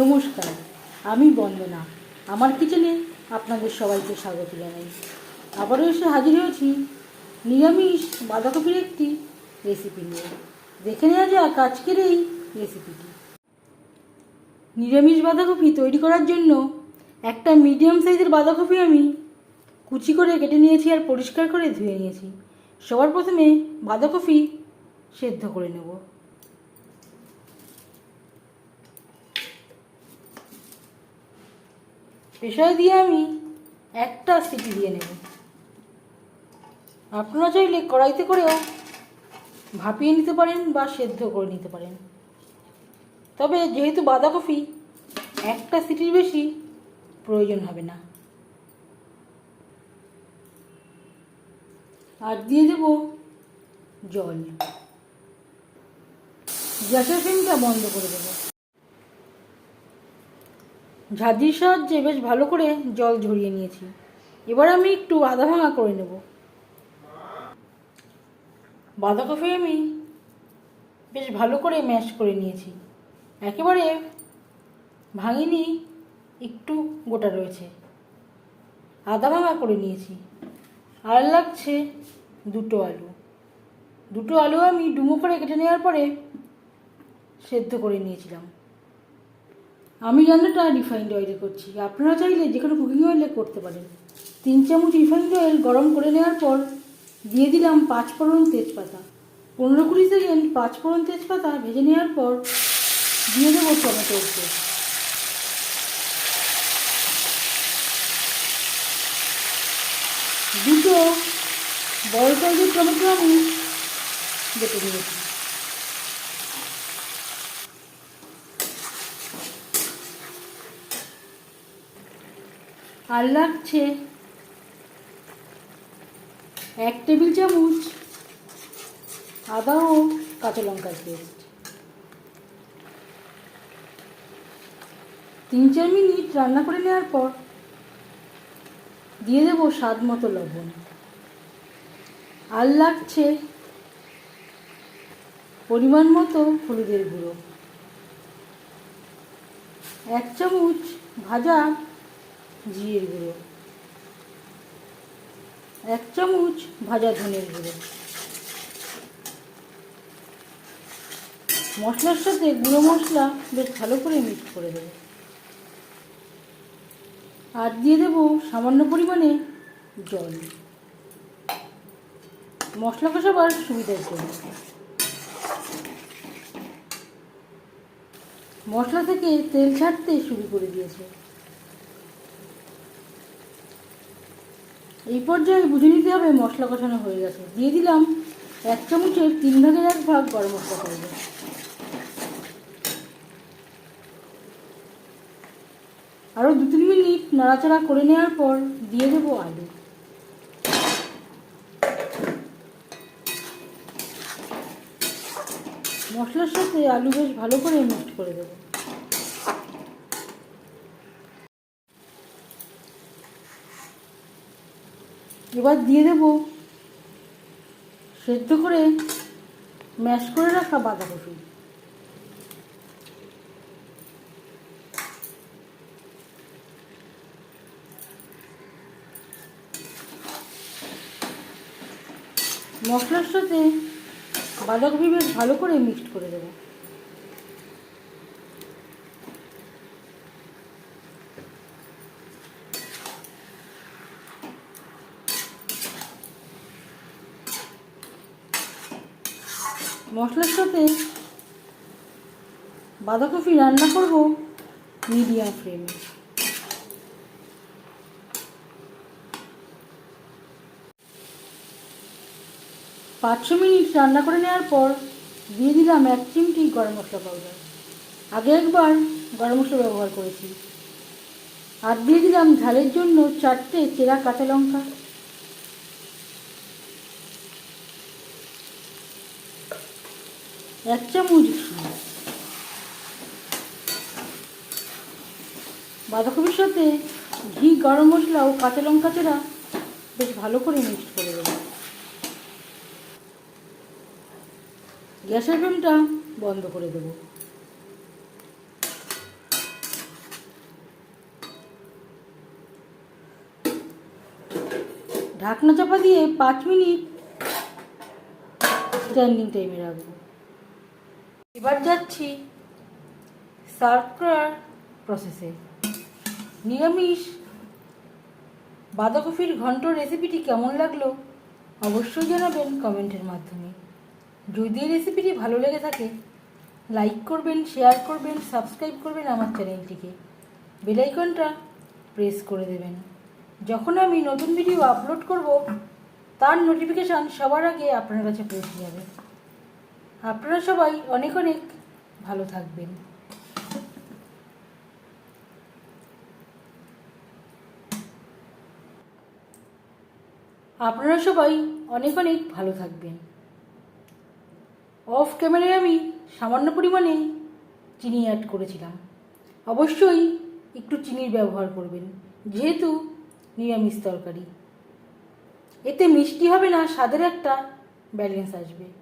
নমস্কার, আমি বন্দনা। আমার কিচেনে আপনাদের সবাইকে স্বাগত জানাই। আবারও এসে হাজির হয়েছি নিরামিষ বাঁধাকপির একটি রেসিপি নিয়ে। দেখে নেওয়া যাক আজকের এই রেসিপিটি নিরামিষ বাঁধাকপি তৈরি করার জন্য একটা মিডিয়াম সাইজের বাঁধাকপি আমি কুচি করে কেটে নিয়েছি আর পরিষ্কার করে ধুয়ে নিয়েছি। সবার প্রথমে বাঁধাকপি সেদ্ধ করে নেব। প্রেশারে দিয়ে আমি একটা সিটি দিয়ে নেব। আপনারা চাইলে কড়াইতে করেও ভাপিয়ে নিতে পারেন বা সেদ্ধ করে নিতে পারেন। তবে যেহেতু বাঁধাকপি, একটা সিটির বেশি প্রয়োজন হবে না। আর দিয়ে দেব জল। গ্যাসের ফ্লেমটা বন্ধ করে দেবো। ঝাঁঝির সাহায্যে বেশ ভালো করে জল ঝরিয়ে নিয়েছি। এবার আমি একটু আধা ভাঙা করে নেব। বাঁধাকপি আমি বেশ ভালো করে ম্যাশ করে নিয়েছি। একেবারে ভাঙিনি, একটু গোটা রয়েছে। আধা ভাঙা করে নিয়েছি। আর লাগছে দুটো আলু। দুটো আলু আমি ডুমো করে কেটে নেওয়ার পরে সেদ্ধ করে নিয়েছিলাম। আমি রান্নাটা রিফাইন্ড অয়েলে করছি। আপনারা চাইলে যে কোনো কুকিং অয়েলে করতে পারেন। তিন চামচ রিফাইন্ড অয়েল গরম করে নেওয়ার পর দিয়ে দিলাম পাঁচ ফোড়ন তেজপাতা। পনেরো কুড়ি সেকেন্ড পাঁচ ফোড়ন তেজপাতা ভেজে নেওয়ার পর দিয়ে দেবো টমেটো পেস্ট দুটো বড় সাইজের টমেটো আমি বেটে নিয়েছি। আর লাগছে এক টেবিল চামচ আদা ও কাঁচা লঙ্কার পেস্ট। তিন চার মিনিট রান্না করে নেওয়ার পর দিয়ে দেবো স্বাদ মতো লবণ। আর লাগছে পরিমাণ মতো হলুদের গুঁড়ো। এক চামচ ভাজা জিরের গুঁড়ো। এক চামচ ভাজা ধনের গুঁড়ো। মশলার সাথে গুঁড়ো মশলা বেশ ভালো করে মিক্স করে দেবো। আর দিয়ে দেবো সামান্য পরিমাণে জল। মশলা কষাবার সুবিধার জন্য। মশলা থেকে তেল ছাড়তে শুরু করে দিয়েছে। এই পর্যায়ে বুঝে নিতে হবে মশলা কষানো হয়ে গেছে। দিয়ে দিলাম এক চামচের তিন ভাগের এক ভাগ গরম মশলা পাউডার আরও দু তিন মিনিট নাড়াচাড়া করে নেওয়ার পর দিয়ে দেবো আলু। মশলার সাথে আলু বেশ ভালো করে মিক্সড করে দেবো। এবার দিয়ে দেবো। সেদ্ধ করে ম্যাশ করে রাখা বাঁধাকপি। মশলার সাথে বাঁধাকপি বেশ ভালো করে মিক্সড করে দেবো। মশলার সাথে বাঁধাকপি রান্না করব মিডিয়াম ফ্লেমে পাঁচশো মিনিট রান্না করে নেওয়ার পর দিয়ে দিলাম এক চিমটি গরম মশলা পাউডার আগে একবার গরম মশলা ব্যবহার করেছি। আর দিয়ে দিলাম ঝালের জন্য চারটে চেরা কাঁচা লঙ্কা। এক চামচ বাঁধাকপির সাথে ঘি গরম মশলা ও কাঁচা লঙ্কা চেরা বেশ ভালো করে মিক্সড করে দেবো। গ্যাসের ফ্লেমটা বন্ধ করে দেব। ঢাকনা চাপা দিয়ে পাঁচ মিনিট স্ট্যান্ডিং টাইমে রাখব। এবার যাচ্ছি সার্ভ করার প্রসেসে নিরামিষ বাঁধাকপির ঘন্ট রেসিপিটি কেমন লাগল অবশ্যই জানাবেন কমেন্টের মাধ্যমে। যদি রেসিপিটি ভালো লেগে থাকে লাইক করবেন শেয়ার করবেন সাবস্ক্রাইব করবেন আমার চ্যানেলটিকে বেলাইকনটা প্রেস করে দেবেন। যখন আমি নতুন ভিডিও আপলোড করব, তার নোটিফিকেশান সবার আগে আপনার কাছে পৌঁছে যাবে। আপনারা সবাই অনেক অনেক ভালো থাকবেন। আপনারা সবাই অনেক অনেক ভালো থাকবেন। অফ ক্যামেরায় আমি সামান্য পরিমাণে চিনি অ্যাড করেছিলাম। অবশ্যই একটু চিনির ব্যবহার করবেন, যেহেতু নিরামিষ তরকারি। এতে মিষ্টি হবে না, স্বাদের একটা ব্যালেন্স আসবে।